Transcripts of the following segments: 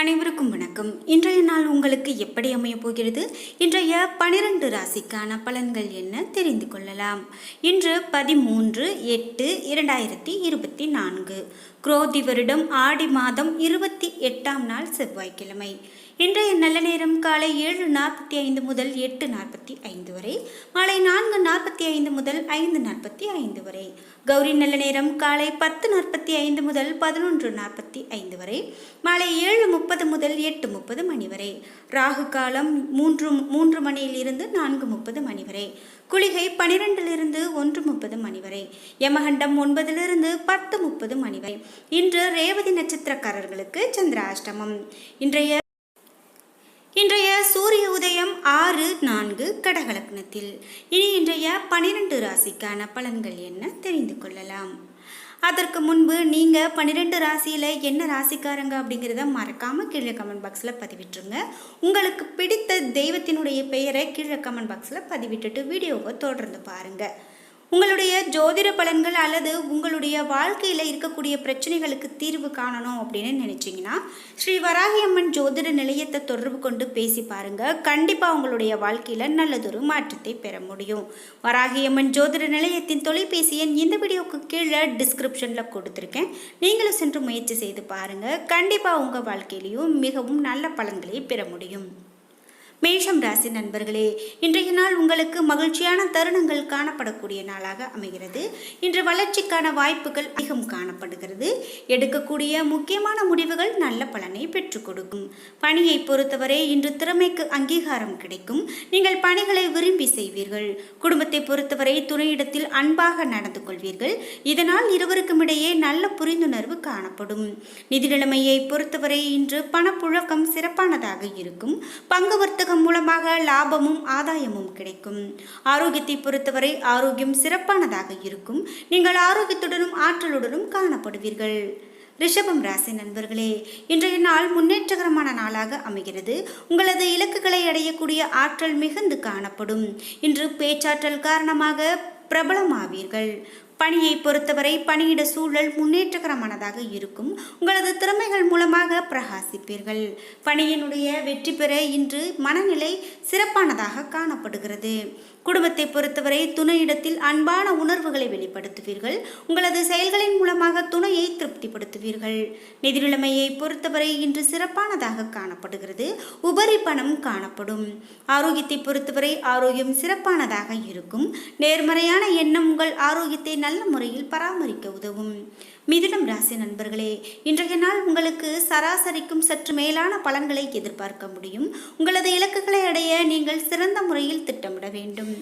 அனைவருக்கும் வணக்கம். இன்றைய நாள் உங்களுக்கு எப்படி அமையப் போகிறது? இன்றைய பனிரெண்டு ராசிக்கான பலன்கள் என்ன தெரிந்து கொள்ளலாம். இன்று பதிமூன்று எட்டு இரண்டாயிரத்தி இருபத்தி நான்கு. குரோதி வருடம் ஆடி மாதம் இருபத்தி எட்டாம் நாள் செவ்வாய்க்கிழமை. இன்றைய நல்ல நேரம் காலை ஏழு நாற்பத்தி ஐந்து முதல் எட்டு நாற்பத்தி ஐந்து வரை மாலை நான்கு நாற்பத்தி ஐந்து முதல் ஐந்து நாற்பத்தி ஐந்து வரை. கௌரி நல்ல நேரம் காலை பத்து நாற்பத்தி ஐந்து முதல் பதினொன்று நாற்பத்தி ஐந்து வரை மாலை ஏழு முப்பது முதல் எட்டு முப்பது மணி வரை. ராகு காலம் மூன்று மூன்று மணியிலிருந்து நான்கு முப்பது மணி வரை. குளிகை பனிரெண்டிலிருந்து ஒன்று முப்பது மணி வரை. யமகண்டம் ஒன்பதிலிருந்து பத்து முப்பது மணி வரை. இன்று ரேவதி நட்சத்திரக்காரர்களுக்கு சந்திராஷ்டமம். இன்றைய இன்றைய சூரிய உதயம் ஆறு நான்கு கடகலக்னத்தில் இனி இன்றைய பனிரெண்டு ராசிக்கான பலன்கள் என்ன தெரிந்து கொள்ளலாம். அதற்கு முன்பு நீங்கள் பன்னிரெண்டு ராசியில் என்ன ராசிக்காரங்க அப்படிங்கிறத மறக்காமல் கீழே கமெண்ட் பாக்ஸில் பதிவிட்டுருங்க. உங்களுக்கு பிடித்த தெய்வத்தினுடைய பெயரை கீழே கமெண்ட் பாக்ஸில் பதிவிட்டுட்டு வீடியோவை தொடர்ந்து பாருங்கள் உங்களுடைய ஜோதிட பலன்கள் அல்லது உங்களுடைய வாழ்க்கையில் இருக்கக்கூடிய பிரச்சனைகளுக்கு தீர்வு காணணும் அப்படின்னு நினச்சிங்கன்னா ஸ்ரீ வராகி அம்மன் ஜோதிட நிலையத்தை தொடர்பு கொண்டு பேசி பாருங்கள் கண்டிப்பாக உங்களுடைய வாழ்க்கையில் நல்லதொரு மாற்றத்தை பெற முடியும். வராகியம்மன் ஜோதிட நிலையத்தின் தொலைபேசி எண் இந்த வீடியோக்கு கீழே டிஸ்கிரிப்ஷனில் கொடுத்துருக்கேன். நீங்களும் சென்று முயற்சி செய்து பாருங்கள் கண்டிப்பாக உங்கள் வாழ்க்கையிலையும் மிகவும் நல்ல பலன்களை பெற முடியும். மேஷம் ராசி நண்பர்களே இன்றைய நாள் உங்களுக்கு மகிழ்ச்சியான தருணங்கள் காணப்படக்கூடிய நாளாக அமைகிறது. இன்று வளர்ச்சிக்கான வாய்ப்புகள் அதிகம் காணப்படுகிறது. எடுக்கக்கூடிய முக்கியமான முடிவுகள் நல்ல பலனை பெற்றுக் கொடுக்கும். பணியை பொறுத்தவரை இன்று திறமைக்கு அங்கீகாரம் கிடைக்கும். நீங்கள் பணிகளை விரும்பி செய்வீர்கள். குடும்பத்தை பொறுத்தவரை துணையிடத்தில் அன்பாக நடந்து கொள்வீர்கள். இதனால் இருவருக்கும் இடையே நல்ல புரிந்துணர்வு காணப்படும். நிதி நிலைமையை பொறுத்தவரை இன்று பணப்புழக்கம் சிறப்பானதாக இருக்கும். பங்கு வர்த்தகம் மூலமாக லாபமும் ஆதாயமும் கிடைக்கும். ஆரோக்கியத்தை பொறுத்தவரை ஆரோக்கியம் சிறப்பானதாக இருக்கும். நீங்கள் ஆரோக்கியத்துடனும் ஆற்றலுடனும் காணப்படுவீர்கள். ரிஷபம் ராசி நண்பர்களே இன்றைய நாள் முன்னேற்றகரமான நாளாக அமைகிறது. உங்களது இலக்குகளை அடையக்கூடிய ஆற்றல் மிகுந்து காணப்படும். இன்று பேச்சாற்றல் காரணமாக பிரபலமாவீர்கள். பணியை பொறுத்தவரை பணியிட சூழல் முன்னேற்றகரமானதாக இருக்கும். உங்களது திறமைகள் மூலமாக பிரகாசிப்பீர்கள். பணியினுடைய வெற்றி பெற இன்று மனநிலை சிறப்பானதாக காணப்படுகிறது. குடும்பத்தை பொறுத்தவரை துணையிடத்தில் அன்பான உணர்வுகளை வெளிப்படுத்துவீர்கள். உங்களது செயல்களின் மூலமாக துணையை திருப்திப்படுத்துவீர்கள். நிதிநிலைமையை பொறுத்தவரை இன்று சிறப்பானதாக காணப்படுகிறது. உபரி பணம் காணப்படும். ஆரோக்கியத்தை பொறுத்தவரை ஆரோக்கியம் சிறப்பானதாக இருக்கும். நேர்மறையான எண்ணம் உங்கள் ஆரோக்கியத்தை நல்ல முறையில் பராமரிக்க உதவும். மிதுனம் ராசி நண்பர்களே இன்றைய நாள் உங்களுக்கு சராசரிக்கும் சற்று மேலான பலன்களை எதிர்பார்க்க முடியும். உங்களது இலக்குகளை அடைய நீங்கள் சிறந்த முறையில் திட்டமிட வேண்டும்.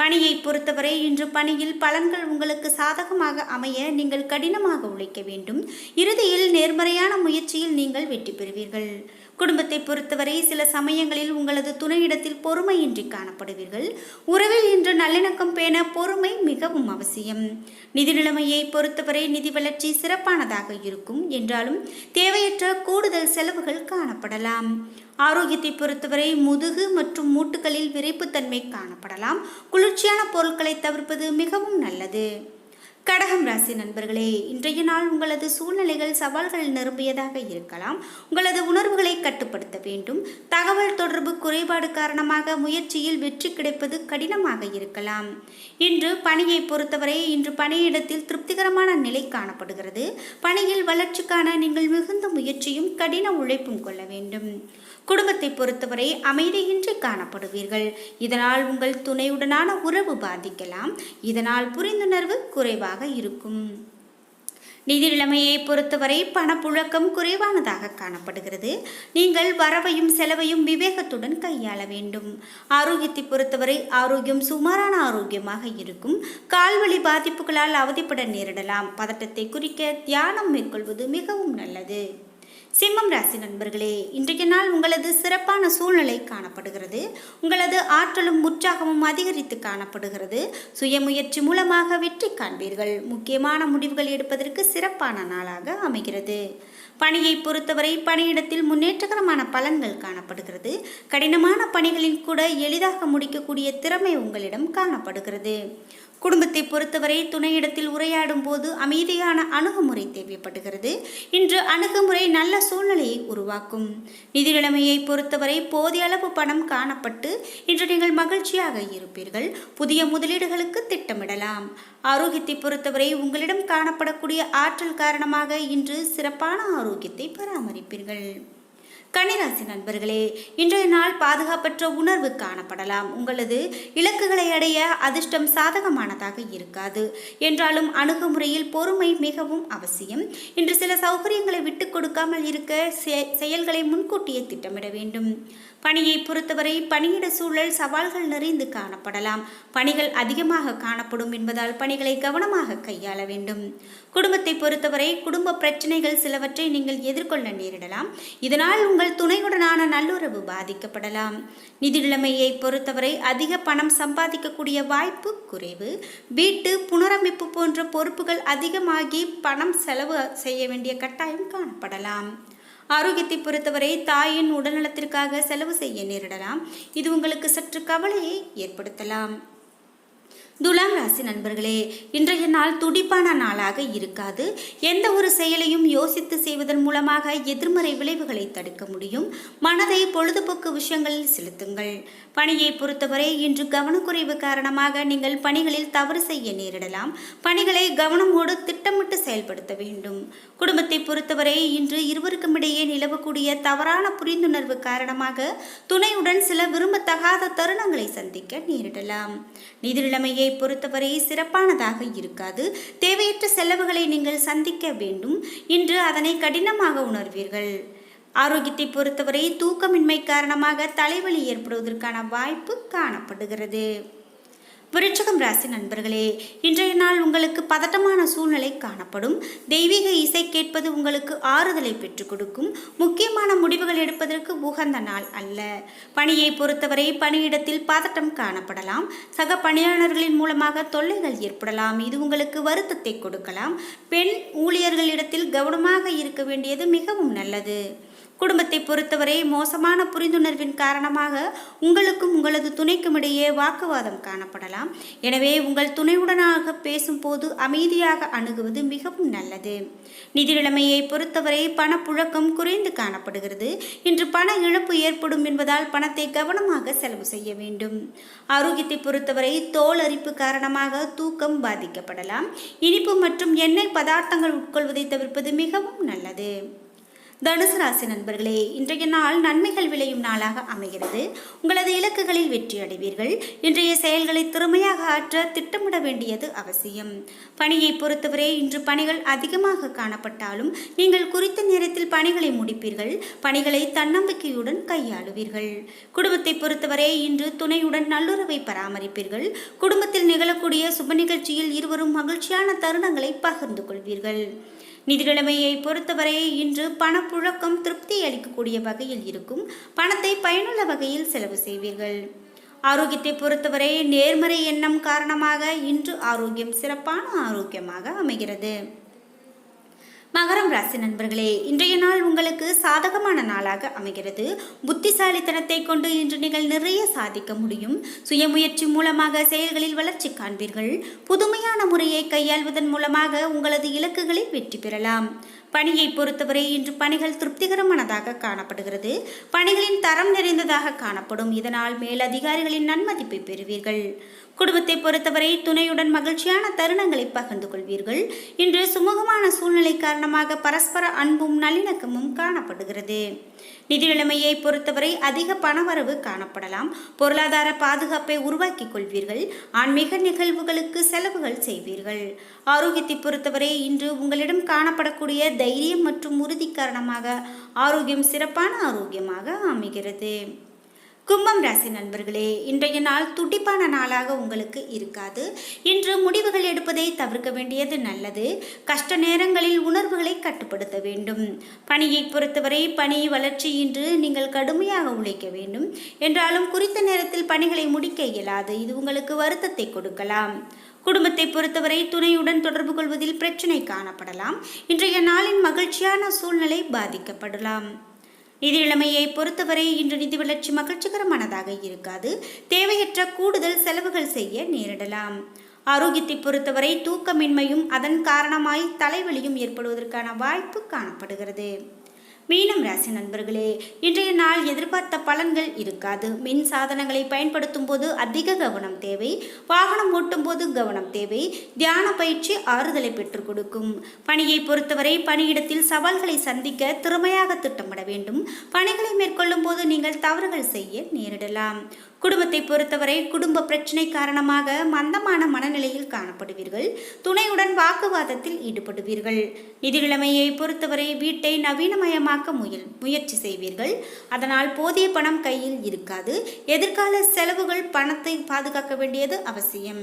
பணியை பொறுத்தவரை இன்று பணியில் பலன்கள் உங்களுக்கு சாதகமாக அமைய நீங்கள் கடினமாக உழைக்க வேண்டும். இறுதியில் நேர்மறையான முயற்சியில் நீங்கள் வெற்றி பெறுவீர்கள். குடும்பத்தை பொறுத்தவரை சில சமயங்களில் உங்களது துணையிடத்தில் பொறுமையின்றி காணப்படுவீர்கள். உறவில் இன்று நல்லிணக்கம் பேண பொறுமை மிகவும் அவசியம். நிதி நிலைமையை பொறுத்தவரை நிதி வளர்ச்சி சிறப்பானதாக இருக்கும். என்றாலும் தேவையற்ற கூடுதல் செலவுகள் காணப்படலாம். ஆரோக்கியத்தை பொறுத்தவரை முதுகு மற்றும் மூட்டுகளில் விரைப்புத்தன்மை காணப்படலாம். குளிர்ச்சியான பொருட்களை தவிர்ப்பது மிகவும் நல்லது. கடகம் ராசி நண்பர்களே இன்றைய நாள் உங்களது சூழ்நிலைகள் சவால்கள் நிரம்பியதாக இருக்கலாம். உங்களது உணர்வுகளை கட்டுப்படுத்த வேண்டும். தகவல் தொடர்பு குறைபாடு காரணமாக முயற்சியில் வெற்றி கிடைப்பது கடினமாக இருக்கலாம். இன்று பணியை பொறுத்தவரை இன்று பணியிடத்தில் திருப்திகரமான நிலை காணப்படுகிறது. பணியில் வளர்ச்சிக்கான நீங்கள் மிகுந்த முயற்சியும் கடின உழைப்பும் கொள்ள வேண்டும். குடும்பத்தை பொறுத்தவரை அமைதியின்றி காணப்படுவீர்கள். இதனால் உங்கள் துணையுடனான உறவு பாதிக்கலாம். இதனால் புரிந்துணர்வு குறைவாக இருக்கும். நிதி நிலைமையை பொறுத்தவரை பணப்புழக்கம் குறைவானதாக காணப்படுகிறது. நீங்கள் வரவையும் செலவையும் விவேகத்துடன் கையாள வேண்டும். ஆரோக்கியத்தை பொறுத்தவரை ஆரோக்கியம் சுமாரான ஆரோக்கியமாக இருக்கும். கால்வழி பாதிப்புகளால் அவதிப்பட நேரிடலாம். பதட்டத்தை குறிக்க தியானம் மேற்கொள்வது மிகவும் நல்லது. சிம்மம் ராசி நண்பர்களே இன்றைய நாள் உங்களது சிறப்பான சூழ்நிலை காணப்படுகிறது. உங்களது ஆற்றலும் உற்சாகமும் அதிகரித்து காணப்படுகிறது. சுயமுயற்சி மூலமாக வெற்றி காண்பீர்கள். முக்கியமான முடிவுகள் எடுப்பதற்கு சிறப்பான நாளாக அமைகிறது. பணியை பொறுத்தவரை பணியிடத்தில் முன்னேற்றகரமான பலன்கள் காணப்படுகிறது. கடினமான பணிகளில் கூட எளிதாக முடிக்கக்கூடிய திறமை உங்களிடம் காணப்படுகிறது. குடும்பத்தை பொறுத்தவரை துணையிடத்தில் உரையாடும் போது அமைதியான அணுகுமுறை தேவைப்படுகிறது. இன்று அணுகுமுறை நல்ல சூழ்நிலையை உருவாக்கும். நிதி நிலைமையை பொறுத்தவரை போதிய அளவு பணம் காணப்பட்டு இன்று நீங்கள் மகிழ்ச்சியாக இருப்பீர்கள். புதிய முதலீடுகளுக்கு திட்டமிடலாம். ஆரோக்கியத்தை பொறுத்தவரை உங்களிடம் காணப்படக்கூடிய ஆற்றல் காரணமாக இன்று சிறப்பான ஆரோக்கியத்தை பராமரிப்பீர்கள். கன்னிராசி நண்பர்களே இன்றைய நாள் பாதுகாப்பற்ற உணர்வு காணப்படலாம். உங்களது இலக்குகளை அடைய அதிர்ஷ்டம் சாதகமானதாக இருக்காது. என்றாலும் அணுகுமுறையில் பொறுமை மிகவும் அவசியம். இன்று சில சௌகரியங்களை விட்டு கொடுக்காமல் இருக்க செ- செயல்களை முன்கூட்டியே திட்டமிட வேண்டும். பணியை பொறுத்தவரை பணியிட சூழல் சவால்கள் நிறைந்து காணப்படலாம். பணிகள் அதிகமாக காணப்படும் என்பதால் பணிகளை கவனமாக கையாள வேண்டும். குடும்பத்தை பொறுத்தவரை குடும்ப பிரச்சனைகள் சிலவற்றை நீங்கள் எதிர்கொள்ள நேரிடலாம். இதனால் உங்கள் துணையுடனான நல்லுறவு பாதிக்கப்படலாம். நிதி நிலைமையை பொறுத்தவரை அதிக பணம் சம்பாதிக்கக்கூடிய வாய்ப்பு குறைவு. வீட்டு புனரமைப்பு போன்ற பொறுப்புகள் அதிகமாகி பணம் செலவு செய்ய வேண்டிய கட்டாயம் காணப்படலாம். ஆரோக்கியத்தை பொறுத்தவரை தாயின் உடல்நலத்திற்காக செலவு செய்ய நேரிடலாம். இது உங்களுக்கு சற்று கவலையை ஏற்படுத்தலாம். துலாம் ராசி நண்பர்களே இன்றைய நாள் துடிப்பான நாளாக இருக்காது. எந்த ஒரு செயலையும் யோசித்து செய்வதன் மூலமாக எதிர்மறை விளைவுகளை தடுக்க முடியும். மனதை பொழுதுபோக்கு விஷயங்களில் செலுத்துங்கள். பணியை பொறுத்தவரை இன்று கவனக்குறைவு காரணமாக நீங்கள் பணிகளில் தவறு செய்ய நேரிடலாம். பணிகளை கவனமோடு திட்டமிட்டு செயல்படுத்த வேண்டும். குடும்பத்தை பொறுத்தவரை இன்று இருவருக்கும் இடையே நிலவக்கூடிய தவறான புரிந்துணர்வு காரணமாக துணையுடன் சில விரும்பத்தகாத தருணங்களை சந்திக்க நேரிடலாம். நிதி வேலையை பொறுத்தவரை சிறப்பானதாக இருக்காது. தேவையற்ற செலவுகளை நீங்கள் சந்திக்க வேண்டும். இன்று அதனை கடினமாக உணர்வீர்கள். ஆரோக்கியத்தை பொறுத்தவரை தூக்கமின்மை காரணமாக தலைவலி ஏற்படுவதற்கான வாய்ப்பு காணப்படுகிறது. விருச்சகம் ராசி நண்பர்களே இன்றைய நாள் உங்களுக்கு பதட்டமான சூழ்நிலை காணப்படும். தெய்வீக இசை கேட்பது உங்களுக்கு ஆறுதலை பெற்றுக் கொடுக்கும். முக்கியமான முடிவுகள் எடுப்பதற்கு உகந்த நாள் அல்ல. பணியை பொறுத்தவரை பணியிடத்தில் பதட்டம் காணப்படலாம். சக பணியாளர்களின் மூலமாக தொல்லைகள் ஏற்படலாம். இது உங்களுக்கு வருத்தத்தை கொடுக்கலாம். பெண் ஊழியர்களிடத்தில் கவனமாக இருக்க வேண்டியது மிகவும் நல்லது. குடும்பத்தை பொறுத்தவரை மோசமான புரிந்துணர்வின் காரணமாக உங்களுக்கும் உங்களது துணைக்கும் இடையே வாக்குவாதம் காணப்படலாம். எனவே உங்கள் துணையுடனாக பேசும்போது அமைதியாக அணுகுவது மிகவும் நல்லது. நிதி நிலைமையை பொறுத்தவரை பணப்புழக்கம் குறைந்து காணப்படுகிறது. இன்று பண இழப்பு ஏற்படும் என்பதால் பணத்தை கவனமாக செலவு செய்ய வேண்டும். ஆரோக்கியத்தை பொறுத்தவரை தோல் அரிப்பு காரணமாக தூக்கம் பாதிக்கப்படலாம். இனிப்பு மற்றும் எண்ணெய் பதார்த்தங்கள் உட்கொள்வதை தவிர்ப்பது மிகவும் நல்லது. தனுசு ராசி நண்பர்களே இன்றைய நாள் நன்மைகள் விளையும் நாளாக அமைகிறது. உங்களது இலக்குகளில் வெற்றி அடைவீர்கள். இன்றைய செயல்களை திறமையாக ஆற்ற திட்டமிட வேண்டியது அவசியம். பணியை பொறுத்தவரை இன்று பணிகள் அதிகமாக காணப்பட்டாலும் நீங்கள் குறித்த நேரத்தில் பணிகளை முடிப்பீர்கள். பணிகளை தன்னம்பிக்கையுடன் கையாளுவீர்கள். குடும்பத்தை பொறுத்தவரை இன்று துணையுடன் நல்லுறவை பராமரிப்பீர்கள். குடும்பத்தில் நிகழக்கூடிய சுப நிகழ்ச்சியில் இருவரும் மகிழ்ச்சியான தருணங்களை பகிர்ந்து கொள்வீர்கள். நிதி பொறுத்தவரை இன்று பணப்புழக்கம் திருப்தி அளிக்கக்கூடிய வகையில் இருக்கும். பணத்தை பயனுள்ள வகையில் செலவு செய்வீர்கள். ஆரோக்கியத்தை பொறுத்தவரை நேர்மறை எண்ணம் காரணமாக இன்று ஆரோக்கியம் சிறப்பான ஆரோக்கியமாக அமைகிறது. மகரம் ராசி நண்பர்களே இன்றைய நாள் உங்களுக்கு சாதகமான நாளாக அமைகிறது. புத்திசாலித்தனத்தை கொண்டு இன்று நீங்கள் நிறைய சாதிக்க முடியும். சுயமுயற்சி மூலமாக செயல்களில் வளர்ச்சி காண்பீர்கள். புதுமையான முறையை கையாள்வதன் மூலமாக உங்களது இலக்குகளில் வெற்றி பெறலாம். பணியை பொறுத்தவரை இன்று பணிகள் திருப்திகரமானதாக காணப்படுகிறது. பணிகளின் தரம் நிறைந்ததாக காணப்படும். இதனால் மேலதிகாரிகளின் நன்மதிப்பை பெறுவீர்கள். குடும்பத்தை பொறுத்தவரை துணையுடன் மகிழ்ச்சியான தருணங்களை பகிர்ந்து கொள்வீர்கள். இன்று சுமூகமான சூழ்நிலை காரணமாக பரஸ்பர அன்பும் நல்லிணக்கமும் காணப்படுகிறது. நிதி நிலைமையை பொறுத்தவரை அதிக பணவரவு காணப்படலாம். பொருளாதார பாதுகாப்பை உருவாக்கிக் கொள்வீர்கள். ஆன்மீக நிகழ்வுகளுக்கு செலவுகள் செய்வீர்கள். ஆரோக்கியத்தை பொறுத்தவரை இன்று உங்களிடம் காணப்படக்கூடிய தைரியம் மற்றும் உறுதி காரணமாக ஆரோக்கியம் சிறப்பான ஆரோக்கியமாக அமைகிறது. கும்பம் ராசி நண்பர்களே இன்றைய நாள் துடிப்பான நாளாக உங்களுக்கு இருக்காது. இன்று முடிவுகள் எடுப்பதை தவிர்க்க வேண்டியது நல்லது. கஷ்ட நேரங்களில் உணர்வுகளை கட்டுப்படுத்த வேண்டும். பணியை பொறுத்தவரை பணி வளர்ச்சி இன்று நீங்கள் கடுமையாக உழைக்க வேண்டும். என்றாலும் குறித்த நேரத்தில் பணிகளை முடிக்க இயலாது. இது உங்களுக்கு வருத்தத்தை கொடுக்கலாம். குடும்பத்தை பொறுத்தவரை துணையுடன் தொடர்பு கொள்வதில் பிரச்சனை காணப்படலாம். இன்றைய நாளின் மகிழ்ச்சியான சூழ்நிலை பாதிக்கப்படலாம். நிதி நிலைமையை பொறுத்தவரை இன்று நிதி வளர்ச்சி மகிழ்ச்சிகரமானதாக இருக்காது. தேவையற்ற கூடுதல் செலவுகள் செய்ய நேரிடலாம். ஆரோக்கியத்தை பொறுத்தவரை தூக்கமின்மையும் அதன் காரணமாய் தலைவலியும் ஏற்படுவதற்கான வாய்ப்பு காணப்படுகிறது. மீனம் ராசி நண்பர்களே இன்றைய நாள் எதிர்பார்த்த பலன்கள் இருக்காது. மின் சாதனங்களை பயன்படுத்தும் போது அதிக கவனம் தேவை. வாகனம் ஓட்டும் போது கவனம் தேவை. தியான பயிற்சி ஆறுதலை பெற்றுக் கொடுக்கும். பணியை பொறுத்தவரை பணியிடத்தில் சவால்களை சந்திக்க திறமையாக திட்டமிட வேண்டும். பணிகளை மேற்கொள்ளும் போது நீங்கள் தவறுகள் செய்ய நேரிடலாம். குடும்பத்தை பொறுத்தவரை குடும்ப பிரச்சனை காரணமாக மந்தமான மனநிலையில் காணப்படுவீர்கள். துணையுடன் வாக்குவாதத்தில் ஈடுபடுவீர்கள். நிதிநிலைமையை பொறுத்தவரை வீட்டை நவீனமயமாக்க முயல் முயற்சி செய்வீர்கள். அதனால் போதிய பணம் கையில் இருக்காது. எதிர்கால செலவுகள் பணத்தை பாதுகாக்க வேண்டியது அவசியம்.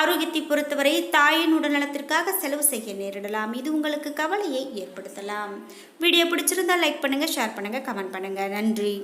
ஆரோக்கியத்தை பொறுத்தவரை தாயின் உடல்நலத்திற்காக செலவு செய்ய நேரிடலாம். இது உங்களுக்கு கவலையை ஏற்படுத்தலாம். வீடியோ பிடிச்சிருந்தா லைக் பண்ணுங்கள் ஷேர் பண்ணுங்கள் கமெண்ட் பண்ணுங்கள் நன்றி.